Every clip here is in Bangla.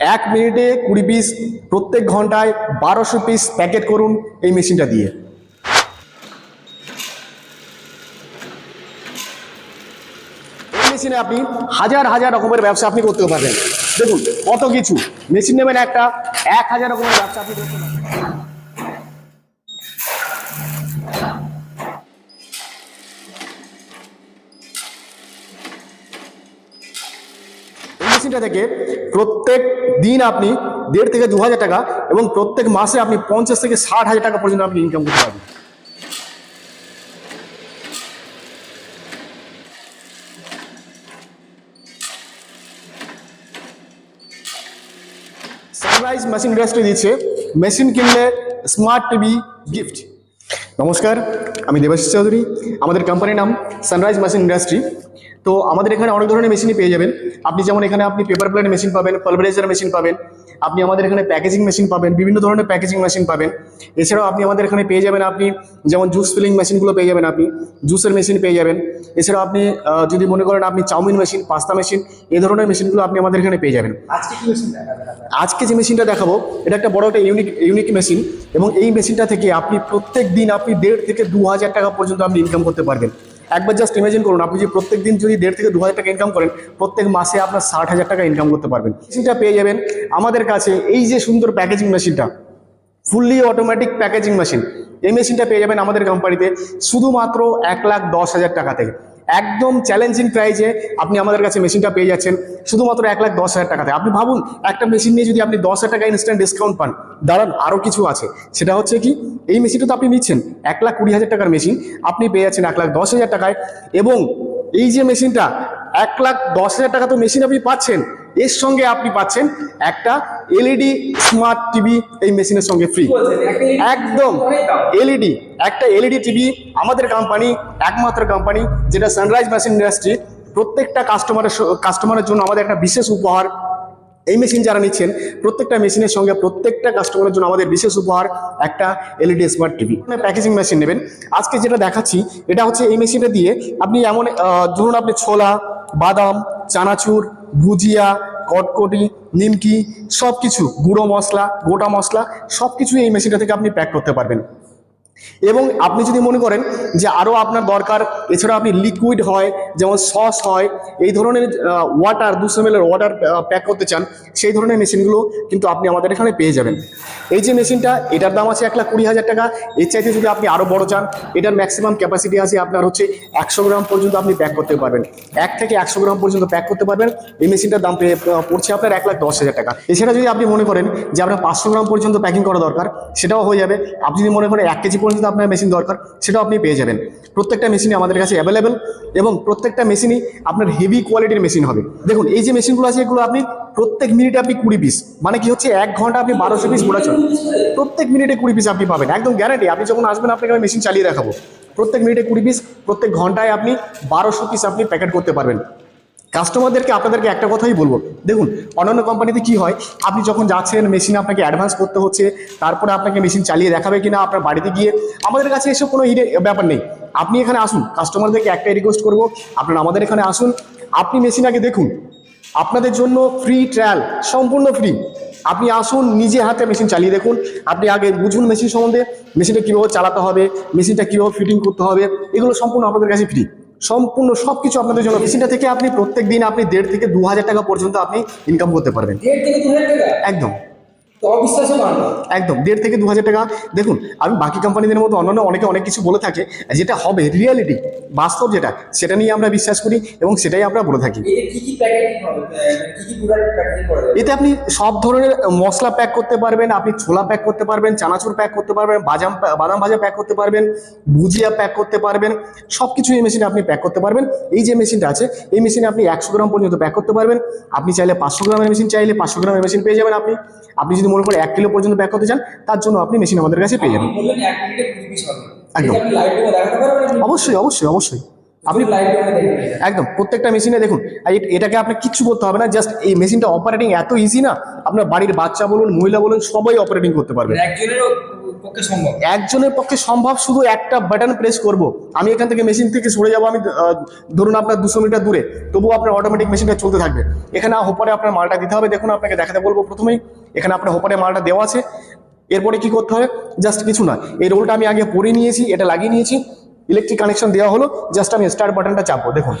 এক মিনিটে কুড়ি পিস প্রত্যেক ঘন্টায় বারোশো পিস প্যাকেট করুন এই মেশিনটা দিয়ে। এই মেশিনে আপনি হাজার হাজার রকমের ব্যবসা আপনি করতে পারবেন। দেখুন, কত কিছু। মেশিন নেবেন একটা, এক হাজার রকমের ব্যবসা আপনি করতে পারবেন। মেশিনটা থেকে প্রত্যেক দিন আপনি দেড় থেকে দু হাজার টাকা এবং প্রত্যেক মাসে আপনি পঞ্চাশ থেকে ষাট হাজার টাকা পর্যন্ত আপনি ইনকাম করতে পারবেন। সানরাইজ মেশিন ইন্ডাস্ট্রি দিচ্ছে মেশিন কিনলে স্মার্ট টিভি গিফট নমস্কার, আমি দেবাশিস চৌধুরী। আমাদের কোম্পানির নাম সানরাইজ মেশিন ইন্ডাস্ট্রি তো আমাদের এখানে অনেক ধরনের মেশিনই পেয়ে যাবেন। আপনি যেমন এখানে আপনি পেপার প্লেট মেশিন পাবেন পালভারাইজার মেশিন পাবেন আপনি আমাদের এখানে প্যাকেজিং মেশিন পাবেন বিভিন্ন ধরনের প্যাকেজিং মেশিন পাবেন। এছাড়াও আপনি আমাদের এখানে পেয়ে যাবেন আপনি যেমন জুস ফিলিং মেশিনগুলো পেয়ে যাবেন আপনি জুসের মেশিন পেয়ে যাবেন। এছাড়াও আপনি যদি মনে করেন আপনি চাউমিন মেশিন পাস্তা মেশিন এই ধরনের মেশিনগুলো আপনি আমাদের এখানে পেয়ে যাবেন। আজকে যে মেশিনটা দেখাবো এটা একটা বড় একটা ইউনিক ইউনিক মেশিন এবং এই মেশিনটা থেকে আপনি প্রত্যেক দিন আপনি দেড় থেকে দু হাজার টাকা পর্যন্ত আপনি ইনকাম করতে পারবেন। একবার জাস্ট ইমাজিন করুন, আপনি যে প্রত্যেক দিন যদি দেড় থেকে দু হাজার টাকা ইনকাম করেন, প্রত্যেক মাসে আপনার ষাট হাজার টাকা ইনকাম করতে পারবেন। মেশিনটা পেয়ে যাবেন। আমাদের কাছে এই যে সুন্দর প্যাকেজিং মেশিনটা ফুললি অটোমেটিক প্যাকেজিং মেশিন এই মেশিনটা পেয়ে যাবেন আমাদের কোম্পানিতে শুধুমাত্র এক লাখ দশ হাজার টাকা থেকে। একদম চ্যালেঞ্জিং প্রাইজে আপনি আমাদের কাছে মেশিনটা পেয়ে যাচ্ছেন, শুধুমাত্র এক লাখ দশ হাজার টাকাতে। আপনি ভাবুন, একটা মেশিন নিয়ে যদি আপনি দশ হাজার টাকা ইনস্ট্যান্ট ডিসকাউন্ট পান, দাঁড়ান আরও কিছু আছে। সেটা হচ্ছে কি, এই মেশিনটা তো আপনি নিচ্ছেন, এক লাখ কুড়ি হাজার টাকার মেশিন আপনি পেয়ে যাচ্ছেন এক লাখ দশ হাজার টাকায়। এবং এই যে মেশিনটা এক লাখ দশ হাজার টাকা তো মেশিন আপনি পাচ্ছেন। এর সঙ্গে আপনি পাচ্ছেন একটা এলইডি স্মার্ট টিভি এই মেশিনের সঙ্গে ফ্রি একদম। এলইডি একটা এলইডি টিভি আমাদের কোম্পানি একমাত্র কোম্পানি যেটা সানরাইজ মেশিন ইন্ডাস্ট্রি প্রত্যেকটা কাস্টমারের কাস্টমারের জন্য আমাদের একটা বিশেষ উপহার এই মেশিন যারা নিচ্ছেন প্রত্যেকটা মেশিনের সঙ্গে প্রত্যেকটা কাস্টমারের জন্য আমাদের বিশেষ উপহার একটা LED smart TV packaging machine নেবেন। আজকে যেটা দেখাচ্ছি এটা হচ্ছে এই মেশিনটা দিয়ে আপনি এমন ধরুন আপনি ছোলা বাদাম, চানাচুর, ভুজিয়া, কটকটি, নিমকি সব কিছু গুঁড়ো মশলা, গোটা মশলা সব কিছু এই মেশিনটা থেকে আপনি প্যাক করতে পারবেন। এবং আপনি যদি মনে করেন যে আরও আপনার দরকার, এছাড়া আপনি লিকুইড হয়, যেমন সস হয়, এই ধরনের ওয়াটার দুশো এম ওয়াটার প্যাক করতে চান, সেই ধরনের মেশিনগুলো কিন্তু আপনি আমাদের এখানে পেয়ে যাবেন। এই যে মেশিনটা এটার দাম আছে এক লাখ কুড়ি হাজার টাকা। এর চাইতে যদি আপনি আরও বড় চান, এটার ম্যাক্সিমাম ক্যাপাসিটি আছে আপনার হচ্ছে একশো গ্রাম পর্যন্ত আপনি প্যাক করতে পারবেন। এক থেকে একশো গ্রাম পর্যন্ত প্যাক করতে পারবেন। এই মেশিনটার দাম পড়ছে আপনার এক লাখ দশ হাজার টাকা। এছাড়া যদি আপনি মনে করেন যে আপনার পাঁচশো গ্রাম পর্যন্ত প্যাকিং করা দরকার, সেটাও হয়ে যাবে। আপনি যদি মনে করেন এক কেজি পর্যন্ত আপনার মেশিন দরকার, সেটাও আপনি পেয়ে যাবেন। প্রত্যেকটা মেশিনই আমাদের কাছে অ্যাভেলেবেল এবং প্রত্যেকটা মেশিনই আপনার হেভি কোয়ালিটির মেশিন হবে। দেখুন, এই যে মেশিনগুলো আছে, এগুলো আপনি প্রত্যেক মিনিটে আপনি কুড়ি পিস মানে কি হচ্ছে, এক ঘণ্টা আপনি বারোশো পিস চল প্রত্যেক মিনিটে কুড়ি পিস আপনি পাবেন, একদম গ্যারান্টি আপনি যখন আসবেন, আপনাকে আমি মেশিন চালিয়ে দেখাবো। প্রত্যেক মিনিটে কুড়ি পিস প্রত্যেক ঘন্টায় আপনি বারোশো পিস আপনি প্যাকেট করতে পারবেন। কাস্টমারদেরকে আপনাদেরকে একটা কথাই বলব। দেখুন, অন্যান্য কোম্পানিতে কি হয়? আপনি যখন যাচ্ছেন মেশিন আপনাকে অ্যাডভান্স করতে হচ্ছে, তারপরে আপনাকে মেশিন চালিয়ে দেখাবে কিনা, আপনার বাড়িতে গিয়ে, আমাদের কাছে এসব কোনো হিরে ব্যাপার নেই। আপনি এখানে আসুন কাস্টমারদেরকে একটাই রিকোয়েস্ট করব, আপনারা আমাদের এখানে আসুন। আপনি মেশিন আগে দেখুন, আপনাদের জন্য ফ্রি ট্রায়াল সম্পূর্ণ ফ্রি আপনি আসুন, নিজে হাতে মেশিন চালিয়ে দেখুন। আপনি আগে বুঝুন মেশিন সম্বন্ধে মেশিনটা কীভাবে চালাতে হবে মেশিনটা কীভাবে ফিটিং করতে হবে, এগুলো সম্পূর্ণ আপনাদের কাছে ফ্রি সম্পূর্ণ সব কিছু আপনাদের জন্য। মেশিনটা থেকে আপনি প্রত্যেক দিন আপনি দেড় থেকে দু হাজার টাকা পর্যন্ত আপনি ইনকাম করতে পারবেন। একদম। অবিশ্বাসও একদম দেড় থেকে দু হাজার টাকা। দেখুন আমি বাকি কোম্পানিদের মতো অন্যান্য অনেকে অনেক কিছু বলে থাকে যেটা হবে রিয়ালিটি বাস্তব যেটা সেটা নিয়ে আমরা বিশ্বাস করি এবং সেটাই আমরা বলে থাকি। এতে আপনি সব ধরনের মশলা প্যাক করতে পারবেন আপনি ছোলা প্যাক করতে পারবেন চানাচুর প্যাক করতে পারবেন বাদাম বাদাম ভাজা প্যাক করতে পারবেন ভুজিয়া প্যাক করতে পারবেন সব কিছু এই মেশিনে আপনি প্যাক করতে পারবেন। এই যে মেশিনটা আছে এই মেশিনে আপনি একশো গ্রাম পর্যন্ত প্যাক করতে পারবেন। আপনি চাইলে পাঁচশো গ্রামের মেশিন চাইলে পাঁচশো গ্রামের মেশিন পেয়ে যাবেন আপনি। আপনি যদি মনে করে এক কিলো পর্যন্ত ব্যাক করতে চান তার জন্য আপনি মেশিন আমাদের কাছে পেয়ে যাবেন। একদম। অবশ্যই অবশ্যই অবশ্যই। আপনি। একদম প্রত্যেকটা মেশিনে দেখুন এটাকে আপনার কিচ্ছু করতে হবে না জাস্ট এই মেশিনটা অপারেটিং এত ইজি না আপনার বাড়ির বাচ্চা বলুন মহিলা বলুন সবাই অপারেটিং করতে পারবে। পক্ষে সম্ভব? একজনের পক্ষে সম্ভব শুধু একটা বাটন প্রেস করব। আমি এখান থেকে মেশিন থেকে সরে যাব, আমি ধরুন আপনার দুশো মিটার দূরে, তবুও আপনার অটোমেটিক মেশিনটা চলতে থাকবে। এখানে হোপারে আপনার মালটা দিতে হবে, দেখুন আপনাকে দেখাতে বলব প্রথমেই। এখানে আপনার হোপারে মালটা দেওয়া আছে। এরপরে কি করতে হবে জাস্ট কিছু না। এই রোলটা আমি আগে পরে নিয়েছি, এটা লাগিয়ে নিয়েছি। ইলেকট্রিক কানেকশন দেওয়া হলো জাস্ট আমি স্টার্ট বাটনটা চাপবো, দেখুন।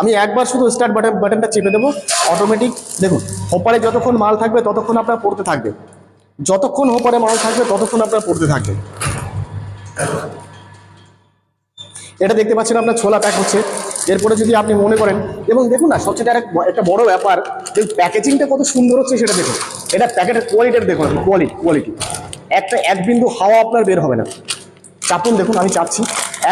আমি একবার শুধু স্টার্ট বাটন বাটনটা চেপে দেবো অটোমেটিক দেখুন হোপারে যতক্ষণ মাল থাকবে, ততক্ষণ আপনার পড়তে থাকবে। যতক্ষণ ওপারে মাল থাকবে, ততক্ষণ আপনার পড়তে থাকবে এটা দেখতে পাচ্ছেন আপনার ছোলা প্যাক হচ্ছে। এরপরে যদি আপনি মনে করেন, এবং দেখুন না, সবচেয়ে আর একটা বড় ব্যাপার, যে প্যাকেজিংটা কত সুন্দর হচ্ছে সেটা দেখুন। এটা প্যাকেটের কোয়ালিটিটা দেখুন কোয়ালিটি কোয়ালিটি একটা এক বিন্দু হাওয়া আপনার বের হবে না। চাপুন, দেখুন, আমি চাপছি।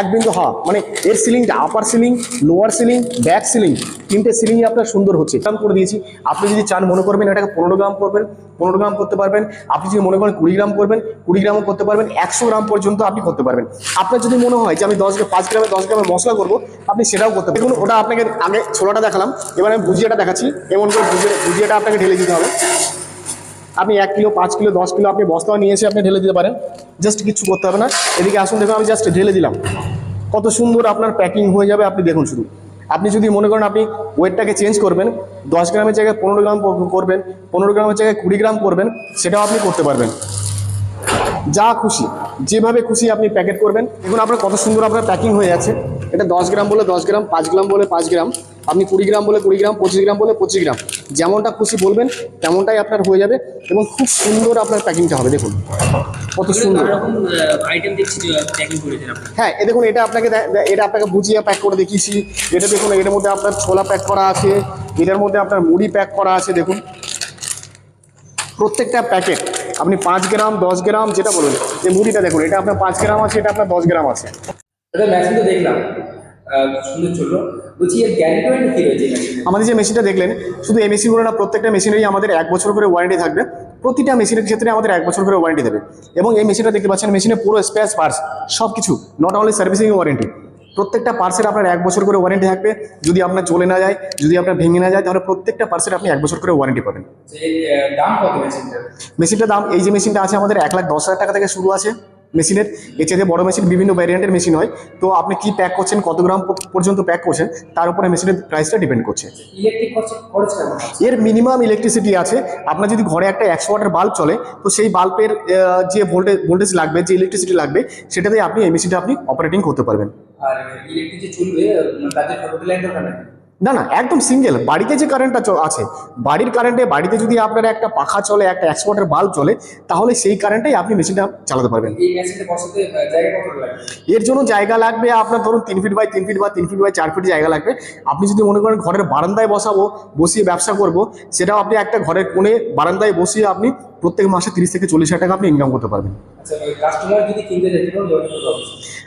এক বিন্দু হাওয়া মানে এর সিলিংটা upper ceiling lower ceiling back ceiling তিনটে সিলিংই আপনার সুন্দর হচ্ছে। গ্রাম করে দিয়েছি। আপনি যদি চান, মনে করবেন এটাকে পনেরো গ্রাম করবেন, পনেরো গ্রাম করতে পারবেন। আপনি যদি মনে করেন কুড়ি গ্রাম করবেন, কুড়ি গ্রামও করতে পারবেন, একশো গ্রাম পর্যন্ত আপনি করতে পারবেন। আপনার যদি মনে হয় যে আমি দশ পাঁচ গ্রামে, দশ গ্রামের মশলা করব, আপনি সেটাও করতে পারবেন। দেখুন, ওটা আপনাকে আগে ছোলাটা দেখালাম। এবার আমি ভুজিয়াটা দেখাচ্ছি। এমন করে ভুজিয়া ভুজিয়াটা আপনাকে ঢেলে দিতে হবে। আপনি এক কিলো, পাঁচ কিলো, দশ কিলো আপনি বস্তাও নিয়ে এসে আপনি ঢেলে দিতে পারেন। জাস্ট কিছু করতে হবে না। এদিকে আসুন, দেখুন, আমি জাস্ট ঢেলে দিলাম। কত সুন্দর আপনার প্যাকিং হয়ে যাবে, আপনি দেখুন শুধু। আপনি যদি মনে করেন আপনি ওয়েটটাকে চেঞ্জ করবেন, দশ গ্রামের জায়গায় পনেরো গ্রাম করবেন, পনেরো গ্রামের জায়গায় কুড়ি গ্রাম করবেন, সেটাও আপনি করতে পারবেন। যা খুশি, যেভাবে খুশি আপনি প্যাকেট করবেন। দেখুন আপনার কত সুন্দর আপনার প্যাকিং হয়ে যাচ্ছে। এটা দশ গ্রাম বলে দশ গ্রাম, পাঁচ গ্রাম বলে পাঁচ গ্রাম। আপনি কুড়ি গ্রাম বলে কুড়ি গ্রাম পঁচিশ গ্রাম বলে পঁচিশ গ্রাম যেমনটা খুশি বলবেন তেমনটাই আপনার হয়ে যাবে এবং খুব সুন্দর আপনার প্যাকিংটা হবে দেখুন। কত সুন্দর। হ্যাঁ এ দেখুন এটা আপনাকে এটা আপনাকে বুঝিয়ে প্যাক করে দেখিয়েছি। এটা দেখুন এটার মধ্যে আপনার ছোলা প্যাক করা আছে। এটার মধ্যে আপনার মুড়ি প্যাক করা আছে দেখুন। প্রত্যেকটা প্যাকেট আপনি পাঁচ গ্রাম দশ গ্রাম যেটা বলুন যে মুড়িটা দেখুন এটা আপনার পাঁচ গ্রাম আছে এটা আপনার দশ গ্রাম আছে। তো দেখলাম সুন্দর চলল। মেশিনে আমাদের যে মেশিনটা দেখলেন শুধু এই মেশিনগুলো না প্রত্যেকটা মেশিনেরই আমাদের এক বছর করে ওয়ারেন্টি থাকবে। প্রতিটা মেশিনের ক্ষেত্রে আমাদের এক বছর করে ওয়ারেন্টি দেবে। এবং এই মেশিনটা দেখতে পাচ্ছেন মেশিনের পুরো স্পেস পার্টস সব কিছু নট অনলি সার্ভিসিং ওয়ারেন্টি প্রত্যেকটা পার্সের আপনার এক বছর করে ওয়ারেন্টি থাকবে। যদি আপনার চলে না যায় যদি আপনার ভেঙে না যায় তাহলে প্রত্যেকটা পার্সের আপনি এক বছর করে ওয়ারেন্টি পাবেন। মেশিনটার মেশিনটার দাম এই যে মেশিনটা আছে আমাদের এক লাখ দশ হাজার টাকা থেকে শুরু আছে। মেশিনের। এর বড় মেশিন বিভিন্ন ভ্যারিয়েন্টের মেশিন হয়। তো আপনি কি প্যাক করছেন কত গ্রাম পর্যন্ত প্যাক করছেন তার উপরে মেশিনের প্রাইসটা ডিপেন্ড করছে? এর মিনিমাম ইলেকট্রিসিটি আছে। আপনার যদি ঘরে একটা একশো ওয়াটের বাল্ব চলে তো সেই বাল্বের যে ভোল্টেজ ভোল্টেজ লাগবে যে ইলেকট্রিসিটি লাগবে সেটাতে আপনি এই মেশিনটা আপনি অপারেটিং করতে পারবেন। আর ইলেকট্রিক চলবে লাইন দরকার না না একদম সিঙ্গেল বাড়িতে যে কারেন্টটা আছে বাড়ির কারেন্টে বাড়িতে যদি আপনার একটা পাখা চলে একটা একশো ওয়াটের বাল্ব চলে তাহলে সেই কারেন্টেই আপনি মেশিনটা চালাতে পারবেন। এর জন্য জায়গা লাগবে আপনার ধরুন তিন ফিট বাই তিন ফিট বা তিন ফিট বাই চার ফিট জায়গা লাগবে। আপনি যদি মনে করেন ঘরের বারান্দায় বসাবো বসিয়ে ব্যবসা করব সেটাও আপনি একটা ঘরের কোণে বারান্দায় বসিয়ে আপনি প্রত্যেক মাসে তিরিশ থেকে চল্লিশ হাজার টাকা আপনি ইনকাম করতে পারবেন। আচ্ছা হবে?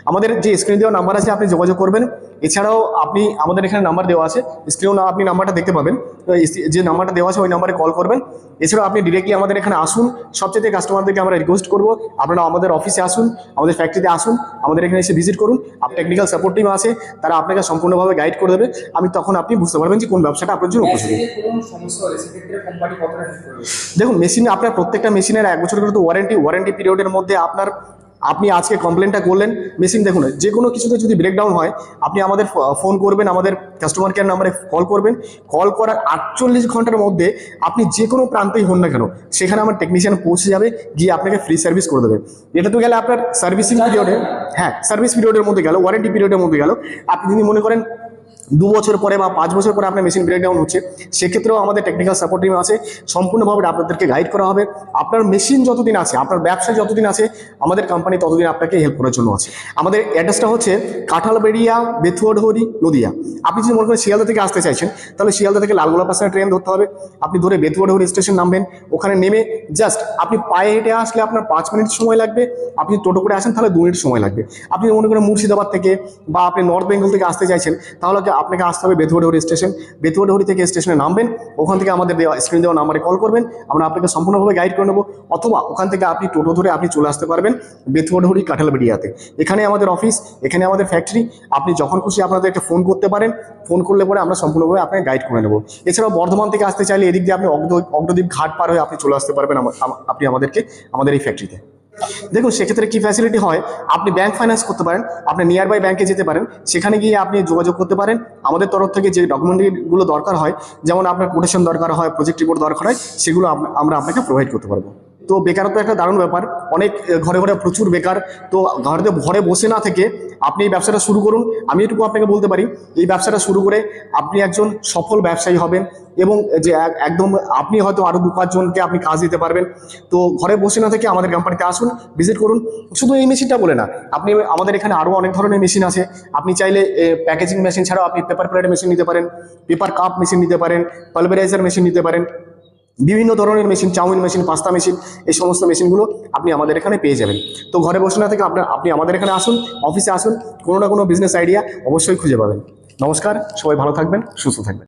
আমাদের যে স্ক্রিনে দেওয়া নাম্বার আছে আপনি যোগাযোগ করবেন। এছাড়াও আপনি আমাদের এখানে নাম্বার দেওয়া আছে। স্ক্রিনেও না আপনি নাম্বারটা দেখতে পাবেন। যে নাম্বারটা দেওয়া আছে ওই নাম্বারে কল করবেন। এছাড়াও আপনি ডিরেক্টলি আমাদের এখানে আসুন। সবচেয়ে কাস্টমারদেরকে আমরা রিকোয়েস্ট করব। আপনারা আমাদের অফিসে আসুন আমাদের ফ্যাক্টরিতে আসুন আমাদের এখানে এসে ভিজিট করুন। টেকনিক্যাল সাপোর্ট টিম আছে তারা আপনাকে সম্পূর্ণভাবে গাইড করে দেবে। আমি তখন আপনি বুঝতে পারবেন যে কোন ব্যবসাটা আপনার জন্য উপযোগী। দেখুন মেশিন আপনার প্রত্যেকটা মেশিনের এক বছর করে তো ওয়ারেন্টি ওয়ারেন্টি পিরিয়ডের মধ্যে আপনার, আপনি আজকে কমপ্লেনটা করলেন। মেশিন দেখুন, যে কোনো কিছুতে যদি ব্রেকডাউন হয়, আপনি আমাদের ফোন করবেন, আমাদের কাস্টমার কেয়ার নাম্বারে কল করবেন। কল করার আটচল্লিশ ঘণ্টার মধ্যে আপনি যে কোনো প্রান্তেই হন না কেন, সেখানে আমার টেকনিশিয়ান পৌঁছে যাবে, গিয়ে আপনাকে ফ্রি সার্ভিস করে দেবে। এটা তো গেলে আপনার সার্ভিসিং পিরিয়ডে হ্যাঁ সার্ভিস পিরিয়ডের মধ্যে গেল ওয়ারেন্টি পিরিয়ডের মধ্যে গেল। আপনি যদি মনে করেন দু বছর পরে বা পাঁচ বছর পরে আপনার মেশিন ব্রেকডাউন হচ্ছে, সেক্ষেত্রেও আমাদের টেকনিক্যাল সাপোর্ট টিম আছে, সম্পূর্ণভাবে আপনাদেরকে গাইড করা হবে। আপনার মেশিন যতদিন আছে, আপনার ব্যবসা যতদিন আছে, আমাদের কোম্পানি ততদিন আপনাকে হেল্প করার জন্য আছে। আমাদের অ্যাড্রেসটা হচ্ছে কাঁঠালবেড়িয়া বেথুয়াডহরি নদিয়া। আপনি যদি মনে করেন শিয়ালদা থেকে আসতে চাইছেন, তাহলে শিয়ালদা থেকে লালগোলা পাশে ট্রেন ধরতে হবে। আপনি ধরে বেথুয়াডহরি স্টেশন নামবেন, ওখানে নেমে জাস্ট আপনি পায়ে হেঁটে আসলে আপনার পাঁচ মিনিট সময় লাগবে। আপনি টোটো করে আসেন, তাহলে দু মিনিট সময় লাগবে। আপনি মনে করেন মুর্শিদাবাদ থেকে বা আপনি নর্থ বেঙ্গল থেকে আসতে চাইছেন, তাহলে আপনাকে আসতে হবে বেথুয়াডহরি স্টেশন। বেথুয়াডহরি থেকে স্টেশনে নামবেন, ওখান থেকে আমাদের দেওয়া স্ক্রিন দেওয়া নাম্বারে কল করবেন, আমরা আপনাকে সম্পূর্ণভাবে গাইড করে নেব। অথবা ওখান থেকে আপনি টোটো ধরে আপনি চলে আসতে পারবেন বেথুয়াডহরি কাঁঠালবেড়িয়াতে। এখানে আমাদের অফিস এখানে আমাদের ফ্যাক্টরি আপনি যখন খুশি আপনাদের একটা ফোন করতে পারেন। ফোন করলে পরে আমরা সম্পূর্ণভাবে আপনাকে গাইড করে নেব। এছাড়াও বর্ধমান থেকে আসতে চাইলে এদিক দিয়ে আপনি অগ্র অগ্রদ্বীপ ঘাট পার হয়ে আপনি চলে আসতে পারবেন আপনি আমাদেরকে আমাদের এই ফ্যাক্টরিতে দেখুন, সেক্ষেত্রে কি ফ্যাসিলিটি হয়? আপনি ব্যাংক ফাইন্যান্স করতে পারেন, আপনি নিয়ার বাই ব্যাংকে যেতে পারেন, সেখানে গিয়ে আপনি যোগাযোগ করতে পারেন। আমাদের তরফ থেকে যে ডকুমেন্টগুলো দরকার হয়, যেমন আপনার কোটেশন দরকার হয় প্রজেক্ট রিপোর্ট দরকার হয়, সেগুলো আমরা আপনাকে প্রোভাইড করতে পারব। তো বেকারত্ব একটা দারুণ ব্যাপার। অনেক ঘরে ঘরে প্রচুর বেকার। তো ঘরে ঘরে বসে না থেকে আপনি এই ব্যবসাটা শুরু করুন। আমি এটুকু আপনাকে বলতে পারি, এই ব্যবসাটা শুরু করে আপনি একজন সফল ব্যবসায়ী হবেন এবং যে একদম আপনি হয়তো আরও দু পাঁচজনকে আপনি কাজ দিতে পারবেন। তো ঘরে বসে না থেকে আমাদের কোম্পানিতে আসুন ভিজিট করুন। শুধু এই মেশিনটা বলে না, আপনি আমাদের এখানে আরও অনেক ধরনের মেশিন আছে। আপনি চাইলে প্যাকেজিং মেশিন ছাড়াও আপনি পেপার প্লেট মেশিন নিতে পারেন পেপার কাপ মেশিন নিতে পারেন পালভারাইজার মেশিন নিতে পারেন। বিভিন্ন ধরনের machine chow mein machine pasta machine এই সমস্ত মেশিনগুলো আপনি আমাদের এখানে পেয়ে যাবেন। তো ঘরে বসে না থেকে আপনার আপনি আমাদের এখানে আসুন অফিসে আসুন, কোনো না কোনো বিজনেস আইডিয়া অবশ্যই খুঁজে পাবেন। নমস্কার, সবাই ভালো থাকবেন, সুস্থ থাকবেন।